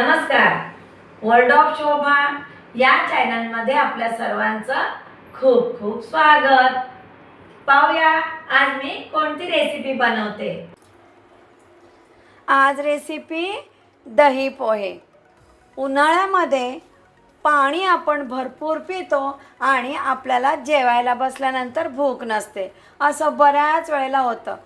नमस्कार. World of शोभा या चॅनलमध्ये आपल्या सर्वांचं खूप खूप स्वागत. पाहूया आज मी कोणती रेसिपी बनवते? आज रेसिपी दही पोहे. उन्हाळ्यामध्ये पाणी आपण भरपूर पितो आणि आपल्याला जेवायला बसल्यानंतर भूक नसते. असं बऱ्याच वेळेला होतं.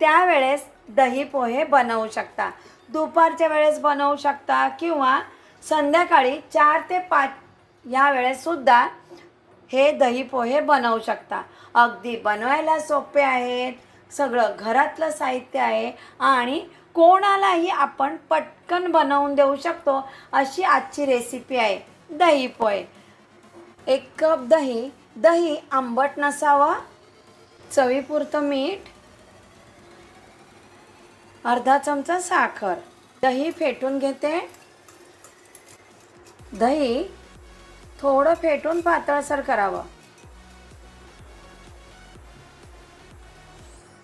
त्यावेळेस दही पोहे बनवू शकता. दुपारच्या वेळेस बनवू शकता किंवा संध्याकाळी चार ते पाच या वेळेससुद्धा हे दही पोहे बनवू शकता. अगदी बनवायला सोपे आहेत सगळं घरातलं साहित्य आहे आणि कोणालाही आपण पटकन बनवून देऊ शकतो अशी आजची रेसिपी आहे दही पोहे. एक कप दही दही आंबट नसावं चवीपुरतं मीठ अर्धा चमचा साखर. दही फेटून घेते. दही थोडं फेटून पातळसर करावं.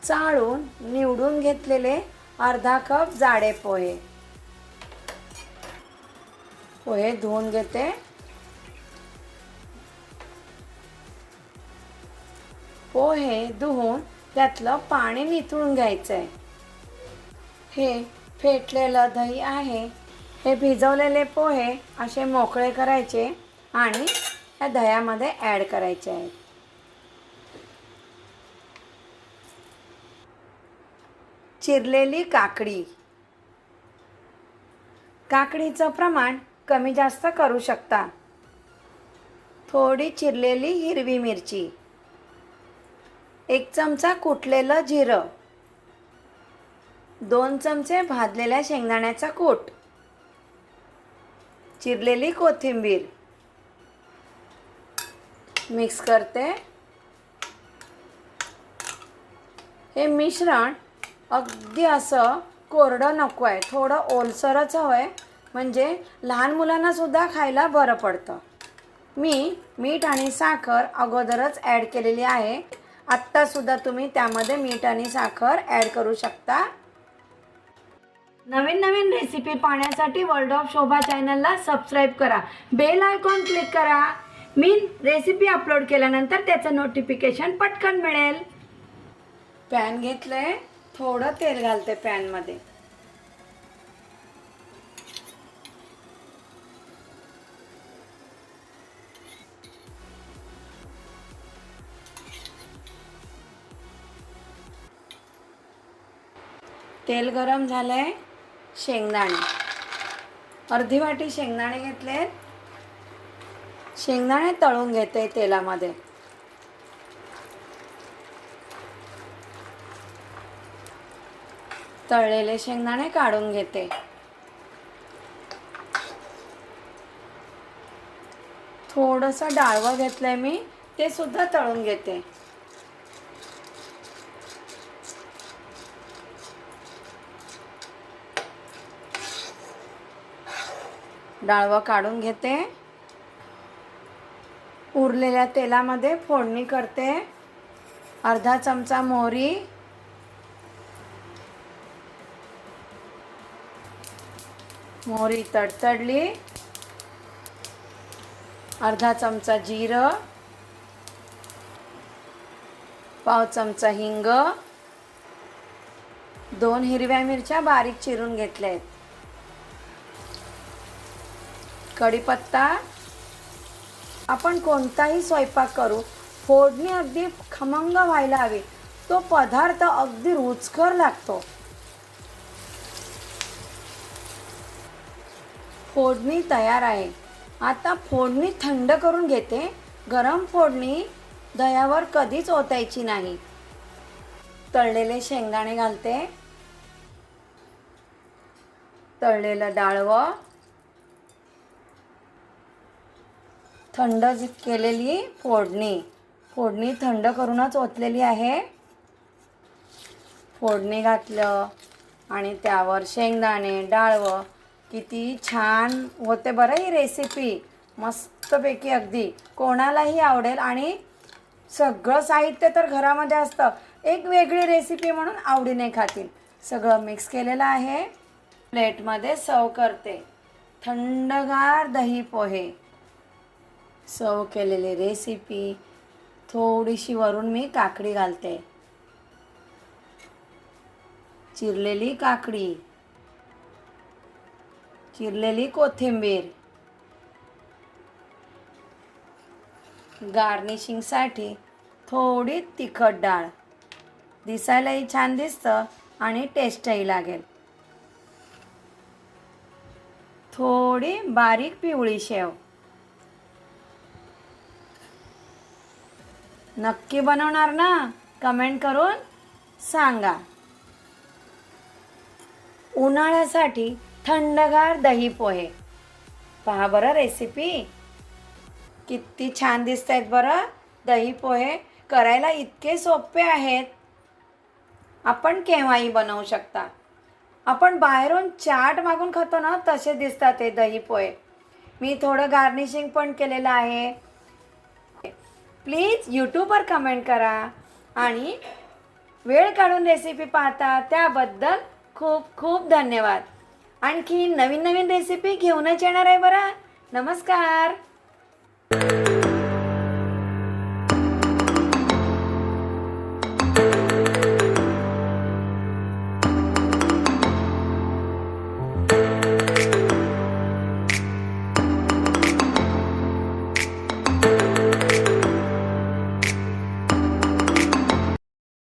चाळून निवडून घेतलेले अर्धा कप जाडे पोहे. पोहे धुवून घेते. पोहे धुवून त्यातलं पाणी निथळून घ्यायचं आहे हे फेटलेलं दही आहे. हे भिजवलेले पोहे असे मोकळे करायचे आणि या दह्यामध्ये ॲड करायचे आहेत. चिरलेली काकडी. काकडीचं प्रमाण कमी जास्त करू शकता. थोडी चिरलेली हिरवी मिरची. एक चमचा कुटलेलं जिरं. दोन चमचे भाजलेल्या शेंगदाण्याचा कूट. चिरलेली कोथिंबीर. मिक्स करते. हे मिश्रण अगदी असं कोरडं नको आहे थोडं ओलसरच हवं आहे म्हणजे लहान मुलांना सुद्धा खायला बरं पडतं. मी मीठ आणि साखर अगोदरच ॲड केलेली आहे. आत्तासुद्धा तुम्ही त्यामध्ये मीठ आणि साखर ॲड करू शकता. नवीन नवीन रेसिपी पाहण्यासाठी वर्ल्ड ऑफ शोभा चॅनलला सबस्क्राईब करा. बेल आयकॉन क्लिक करा. मी रेसिपी अपलोड केल्यानंतर त्याचं नोटिफिकेशन पटकन मिळेल. पॅन घेतलंय. थोडं तेल घालते पॅनमध्ये तेल गरम झालंय. शेंगदाणे. अर्धी वाटी शेंगदाणे घेतले. शेंगदाणे तळून घेते तेलामध्ये. तळलेले शेंगदाणे काढून घेते. थोडंसं डाळवं घेतलंय मी ते सुद्धा तळून घेते. डाळवं काढून घेते. उरलेल्या तेलामध्ये फोडणी करते. अर्धा चमचा मोहरी. मोहरी तडतडली. अर्धा चमचा जिरं. पाव चमचा हिंग. दोन हिरव्या मिरच्या बारीक चिरून घेतल्या आहेत कढीपत्ता. आपण कोणताही स्वयंपाक करू फोडणी अगदी खमंग व्हायला हवी. तो पदार्थ अगदी रुचकर लागतो. फोडणी तयार आहे. आता फोडणी थंड करून घेते. गरम फोडणी दह्यावर कधीच ओतायची नाही. तळलेले शेंगदाणे घालते. तळलेलं डाळवं थंड जी- केलेली फोडणी. फोडणी थंड करूनच ओतलेली आहे. फोडणी घातलं आणि त्यावर शेंगदाणे डाळवं. किती छान होते बरं ही रेसिपी मस्तपैकी अगदी. कोणालाही आवडेल आणि सगळं साहित्य तर घरामध्ये असतं. एक वेगळी रेसिपी म्हणून आवडीने खातील. सगळं मिक्स केलेलं आहे. प्लेटमध्ये सर्व करते. थंडगार दही पोहे. सर्व केलेली रेसिपी थोडीशी वरून मी काकडी घालते. चिरलेली काकडी. चिरलेली कोथिंबीर. गार्निशिंगसाठी थोडी तिखट डाळ. दिसायलाही छान दिसतं आणि टेस्टही लागेल. थोडी बारीक पिवळी शेव. नक्की बनवणार ना? कमेंट करून सांगा. उन्हाळ्यासाठी थंडगार दही पोहे. पहा बरं रेसिपी किती छान दिसत आहेत बरं. दही पोहे करायला इतके सोपे आहेत. आपण केव्हाही बनवू शकता. आपण बाहेरून चाट मागून खातो ना तसे दिसतात हे दही पोहे. मी थोडं गार्निशिंग पण केलेलं आहे. प्लीज यूट्यूबवर कमेंट करा आणि वेळ काढून रेसिपी पाहता त्याबद्दल खूप खूप धन्यवाद. आणखी नवीन नवीन रेसिपी घेऊनच येणार आहे बरं. नमस्कार.